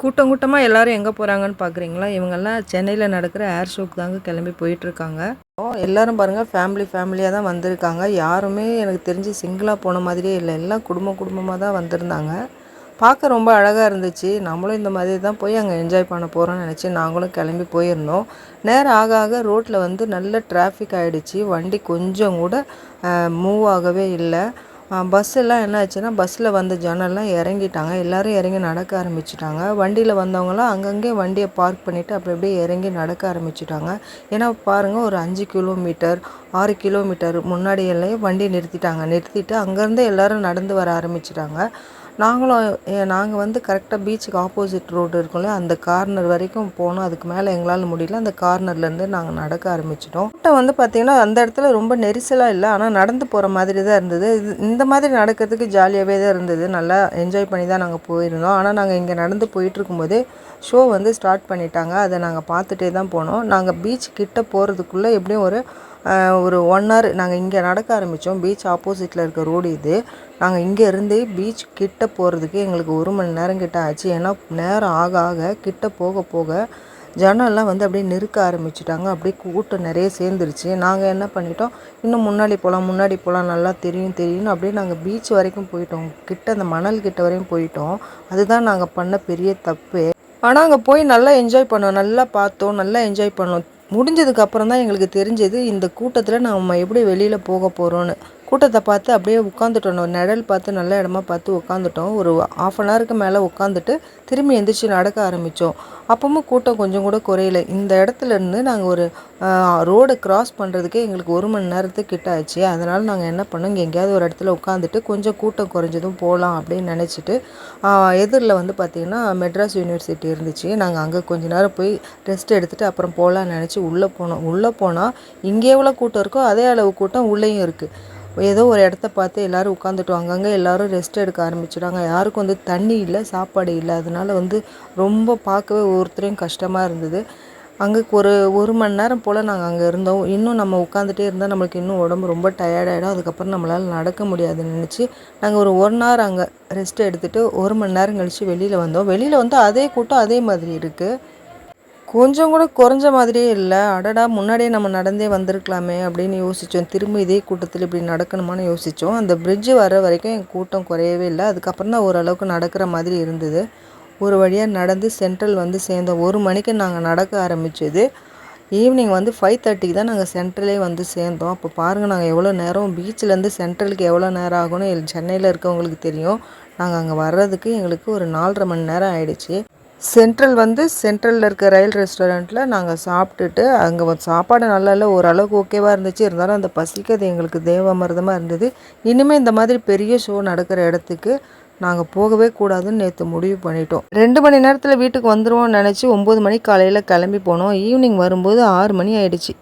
கூட்டம் கூட்டமாக எல்லாரும் எங்கே போகிறாங்கன்னு பார்க்குறீங்களா இவங்கெல்லாம் சென்னையில் நடக்கிற ஏர் ஷோக்கு தாங்க கிளம்பி போயிட்டுருக்காங்க. எல்லாரும் பாருங்கள் ஃபேமிலி ஃபேமிலியாக தான் வந்திருக்காங்க. யாருமே எனக்கு தெரிஞ்சு சிங்கிளாக போன மாதிரியே இல்லை. எல்லாம் குடும்ப குடும்பமாக தான் வந்திருந்தாங்க. பார்க்க ரொம்ப அழகாக இருந்துச்சு. நம்மளும் இந்த மாதிரி தான் போய் அங்கே என்ஜாய் பண்ண போகிறோம்னு நினச்சி நாங்களும் கிளம்பி போயிருந்தோம். நேரம் ஆக ஆக ரோட்டில் வந்து நல்ல டிராஃபிக் ஆகிடுச்சு வண்டி கொஞ்சம் கூட மூவ் ஆகவே இல்லை. பஸ் எல்லாம் என்ன ஆச்சுன்னா பஸ்ஸில் வந்த ஜனெல்லாம் இறங்கிட்டாங்க. எல்லோரும் இறங்கி நடக்க ஆரம்பிச்சிட்டாங்க. வண்டியில் வந்தவங்களாம் அங்கங்கே வண்டியை பார்க் பண்ணிவிட்டு அப்படி அப்படியே இறங்கி நடக்க ஆரம்பிச்சிட்டாங்க. ஏன்னா பாருங்கள் ஒரு அஞ்சு கிலோமீட்டர் ஆறு கிலோமீட்டர் முன்னாடி எல்லாம் வண்டி நிறுத்திட்டாங்க. நிறுத்திட்டு அங்கேருந்து எல்லோரும் நடந்து வர ஆரம்பிச்சிட்டாங்க. நாங்களும் நாங்கள் வந்து கரெக்டாக பீச்சுக்கு ஆப்போசிட் ரோடு இருக்கும்ல அந்த கார்னர் வரைக்கும் போனோம். அதுக்கு மேலே எங்களால் முடியல. அந்த கார்னர்லேருந்து நாங்கள் நடக்க ஆரம்பிச்சிட்டோம். கூட்டம் வந்து பார்த்திங்கன்னா அந்த இடத்துல ரொம்ப நெரிசலாக இல்லை. ஆனால் நடந்து போகிற மாதிரி தான் இருந்தது. இது இந்த மாதிரி நடக்கிறதுக்கு ஜாலியாகவே தான் இருந்தது. நல்லா என்ஜாய் பண்ணி தான் நாங்கள் போயிருந்தோம். ஆனால் நாங்கள் இங்கே நடந்து போயிட்டுருக்கும்போதே ஷோ வந்து ஸ்டார்ட் பண்ணிட்டாங்க. அதை நாங்கள் பார்த்துட்டே தான் போனோம். நாங்கள் பீச் கிட்ட போகிறதுக்குள்ளே எப்படியும் ஒரு ஒரு ஒன் ஹவர் நாங்கள் இங்கே நடக்க ஆரம்பித்தோம் பீச் ஆப்போசிட்டில் இருக்க ரோடு இது. நாங்கள் இங்கே இருந்தே பீச் கிட்ட போகிறதுக்கு எங்களுக்கு ஒரு மணி நேரம் கிட்ட ஆச்சு. ஏன்னா நேரம் ஆக ஆக கிட்ட போக போக ஜனம்லாம் வந்து அப்படியே நெருக்க ஆரம்பிச்சிட்டாங்க. அப்படியே கூட்டம் நிறைய சேர்ந்துருச்சு. நாங்கள் என்ன பண்ணிட்டோம்? இன்னும் முன்னாடி போகலாம் முன்னாடி போகலாம் நல்லா தெரியும் தெரியும்னு அப்படியே நாங்கள் பீச் வரைக்கும் போயிட்டோம். கிட்ட அந்த மணல் கிட்ட வரையும் போயிட்டோம். அதுதான் நாங்கள் பண்ண பெரிய தப்பு. ஆனால் அங்கே போய் நல்லா என்ஜாய் பண்ணோம். நல்லா பார்த்தோம். நல்லா என்ஜாய் பண்ணோம். முடிஞ்சதுக்கப்புறம் தான் எங்களுக்கு தெரிஞ்சது இந்த கூட்டத்தில் நம்ம எப்படி வெளியில் போக போகிறோன்னு கூட்டத்தை பார்த்து அப்படியே உட்காந்துட்டோம் நிழல் பார்த்து நல்ல இடமா பார்த்து உட்காந்துட்டோம் ஒரு ஆஃப் அன் ஹவருக்கு மேலே உட்காந்துட்டு திரும்பி எந்திரிச்சு நடக்க ஆரம்பித்தோம் அப்பவும் கூட்டம் கொஞ்சம் கூட குறையல. இந்த இடத்துல இருந்து நாங்கள் ஒரு ரோடை கிராஸ் பண்ணுறதுக்கே எங்களுக்கு ஒரு மணி நேரத்துக்கு கிட்ட ஆச்சு. அதனால் நாங்கள் என்ன பண்ணோம்? இங்கே எங்கேயாவது ஒரு இடத்துல உட்காந்துட்டு கொஞ்சம் கூட்டம் குறைஞ்சதும் போகலாம் அப்படின்னு நினச்சிட்டு எதிரில் வந்து பார்த்திங்கன்னா மெட்ராஸ் யூனிவர்சிட்டி இருந்துச்சு. நாங்கள் அங்கே கொஞ்ச நேரம் போய் ரெஸ்ட் எடுத்துகிட்டு அப்புறம் போகலான்னு நினச்சி உள்ளே போனோம். உள்ளே போனால் இங்கே எவ்வளோ கூட்டம் இருக்கோ அதே அளவு கூட்டம் உள்ளேயும் இருக்குது ஏதோ ஒரு இடத்த பார்த்து எல்லோரும் உட்காந்துட்டு அங்கங்கே எல்லோரும் ரெஸ்ட் எடுக்க ஆரம்பிச்சிட்டாங்க. யாருக்கும் வந்து தண்ணி இல்லை சாப்பாடு இல்லை. அதனால வந்து ரொம்ப பார்க்கவே ஒவ்வொருத்தரையும் கஷ்டமாக இருந்தது. அங்கே ஒரு ஒரு மணி நேரம் போல் நாங்கள் அங்கே இருந்தோம். இன்னும் நம்ம உட்காந்துட்டே இருந்தால் நம்மளுக்கு இன்னும் உடம்பு ரொம்ப டயர்டாகிடும் அதுக்கப்புறம் நம்மளால் நடக்க முடியாதுன்னு நினச்சி நாங்கள் ஒரு ஒன் ஹவர் அங்கே ரெஸ்ட் எடுத்துகிட்டு ஒரு மணி நேரம் கழித்து வெளியில் வந்தோம். வெளியில் வந்து அதே கூட்டம் அதே மாதிரி இருக்குது கொஞ்சம் கூட குறைஞ்ச மாதிரியே இல்லை. அடடா முன்னாடியே நம்ம நடந்தே வந்திருக்கலாமே அப்படின்னு யோசித்தோம் திரும்ப இதே கூட்டத்தில் இப்படி நடக்கணுமான்னு யோசித்தோம் அந்த பிரிட்ஜு வர வரைக்கும் என் கூட்டம் குறையவே இல்லை. அதுக்கப்புறம் தான் ஓரளவுக்கு நடக்கிற மாதிரி இருந்தது. ஒரு வழியாக நடந்து சென்ட்ரல் வந்து சேர்ந்தோம். ஒரு மணிக்கு நாங்கள் நடக்க ஆரம்பித்தது ஈவினிங் வந்து ஃபைவ் தேர்ட்டிக்கு தான் நாங்கள் சென்ட்ரலே வந்து சேர்ந்தோம். அப்போ பாருங்கள் நாங்கள் எவ்வளோ நேரம் பீச்சிலேருந்து சென்ட்ரலுக்கு எவ்வளோ நேரம் ஆகும்னு சென்னையில் இருக்கவங்களுக்கு தெரியும். நாங்கள் அங்கே வர்றதுக்கு எங்களுக்கு ஒரு நாலரை மணி நேரம் ஆயிடுச்சு. சென்ட்ரல் வந்து சென்ட்ரலில் இருக்க ரயில் ரெஸ்டாரண்ட்டில் நாங்கள் சாப்பிட்டுட்டு அங்கே சாப்பாடு நல்லா இல்லை ஓரளவுக்கு ஓகேவாக இருந்துச்சு. இருந்தாலும் அந்த பசிக்கிறது எங்களுக்கு தேவாமிரதமாக இருந்தது. இனிமேல் இந்த மாதிரி பெரிய ஷோ நடக்கிற இடத்துக்கு நாங்கள் போகவே கூடாதுன்னு நேற்று முடிவு பண்ணிட்டோம். ரெண்டு மணி நேரத்தில் வீட்டுக்கு வந்துடுவோம்னு நினச்சி ஒம்பது மணிக்கு காலையில் கிளம்பி போனோம். ஈவினிங் வரும்போது ஆறு மணி ஆயிடுச்சு.